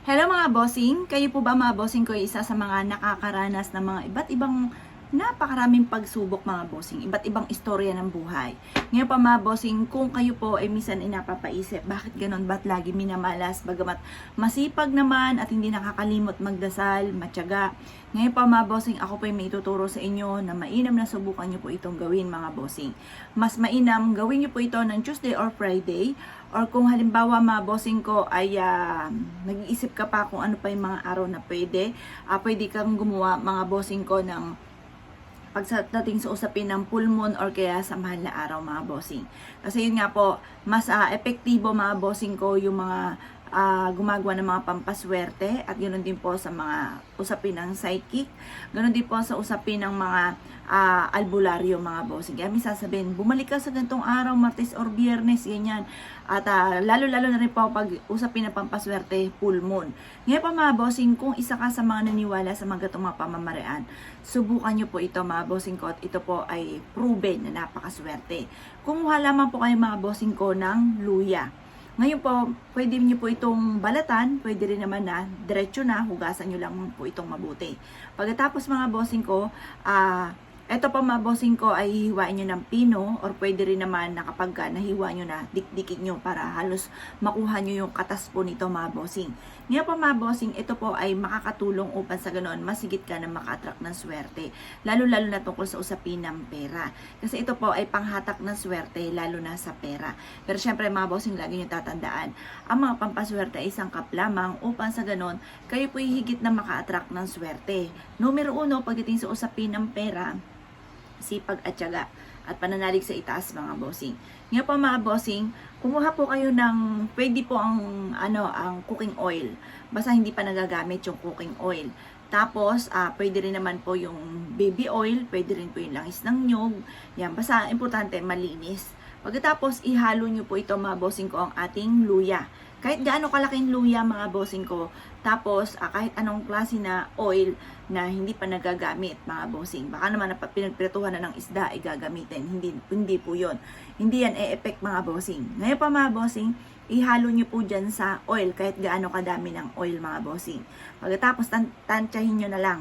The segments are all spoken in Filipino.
Hello mga bossing! Kayo po ba mga bossing ko isa sa mga nakakaranas ng mga iba't ibang napakaraming pagsubok mga bossing, iba't ibang istorya ng buhay. Ngayon pa mga bossing, kung kayo po ay minsan ay napapaisip, bakit ganon, ba't lagi minamalas, bagamat masipag naman at hindi nakakalimot magdasal, matyaga. Ngayon pa mga bossing, ako po ay may tuturo sa inyo na mainam na subukan nyo po itong gawin mga bossing. Mas mainam, gawin nyo po ito ng Tuesday or Friday, or kung halimbawa mga bossing ko ay ah, nag-iisip ka pa kung ano pa yung mga araw na pwede, ah, pwede kang gumawa mga bossing ko ng pagdating sa usapin ng full moon or kaya sa mahal na araw mga bossing. Kasi yun nga po, mas ah, epektibo mga bossing ko yung mga ah, gumagawa ng mga pampaswerte at ganoon din po sa mga usapin ng psychic. Ganoon din po sa usapin ng mga ah, albularyo mga bossing. Kaya minsan sabihin, bumalik ka sa ganitong araw, Martes or Biyernes, ganyan. At ah, lalo-lalo na rin po pag usapin ng pampaswerte, full moon. Ngayon pa mga bossing, kung isa ka sa mga naniwala sa mga gatong mga pamamaraan, subukan nyo po ito mga bossing ko at ito po ay proven na napakaswerte. Kumuha lamang po kayo mga bossing ko ng luya. Ngayon po, pwede niyo po itong balatan, pwede rin naman na diretso na, hugasan niyo lang po itong mabuti. Pagkatapos mga bossing ko, ah, eto pa mga bossing ko ay hihiwain nyo ng pino or pwede rin naman na kapag ka nahiwa nyo na, dikdikin nyo para halos makuha nyo yung katas po nito mga bossing. Ngayon pa mga bossing, ito po ay makakatulong upang sa ganoon masigit ka na maka-attract ng swerte. Lalo-lalo na tungkol sa usapin ng pera. Kasi ito po ay panghatak ng swerte, lalo na sa pera. Pero syempre mga bossing, lagi nyo tatandaan, ang mga pampaswerte ay isang kap lamang upang sa ganoon, kayo po higit na maka-attract ng swerte. Numero uno, pagdating sa usapin ng pera, sipag at tiyaga at pananalig sa itaas mga bossing. Ngayon po mga bossing, kumuha po kayo ng pwede po ang ano ang cooking oil. Basta hindi pa nagagamit yung cooking oil. Tapos, ah, pwede rin naman po yung baby oil, pwede rin po yung langis ng nyog. Yan, basta importante malinis. Pagkatapos, ihalo nyo po ito mga bossing ko ang ating luya. Kahit gaano kalaking luya mga bossing ko, tapos ah, kahit anong klase na oil na hindi pa nagagamit mga bossing. Baka naman na pinagpretuhan na ng isda ay gagamitin. Hindi, hindi po yon Hindi yan e-effect mga bossing. Ngayon pa mga bossing, ihalo nyo po dyan sa oil kahit gaano kadami ng oil mga bossing. Pagkatapos tan tansyahin nyo na lang.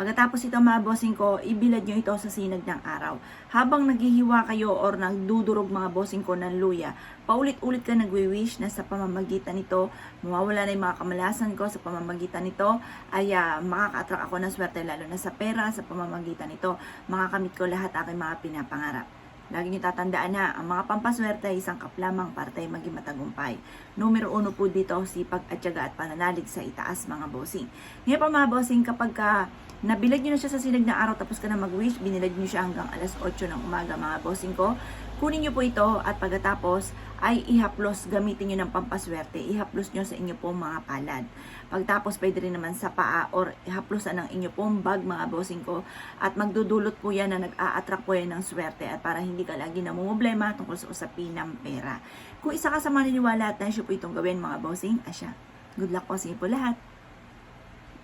Pagkatapos ito mga bossing ko, ibilad nyo ito sa sinag ng araw. Habang naghihiwa kayo or nagdudurog mga bossing ko ng luya, paulit-ulit ka nagwi-wish na sa pamamagitan nito, mawawala na yung mga kamalasan ko sa pamamagitan nito, ay uh, makaka-attract ako ng swerte lalo na sa pera sa pamamagitan nito. Makakamit ko lahat aking mga pinapangarap. Lagi niyo na, ang mga pampaswerte ay isang kap lamang para tayo maging matagumpay. Numero uno po dito, sipag at tiyaga at pananalig sa itaas mga bossing. Ngayon pa mga bossing, kapag ka nabilad nyo na siya sa sinag na araw tapos ka na mag-wish, binilad nyo siya hanggang alas 8 ng umaga mga bossing ko, kunin nyo po ito at pagkatapos ay ihaplos, gamitin nyo ng pampaswerte, ihaplos nyo sa inyo pong mga palad. Pagtapos pwede rin naman sa paa or ihaplosan ng inyo pong bag mga bossing ko at magdudulot po yan na nag-a-attract po yan ng swerte at para hindi ka lagi namumblema tungkol sa usapin ng pera. Kung isa ka sa maniniwala at naisyo po itong gawin mga bossing, asya, good luck po sa inyo po lahat.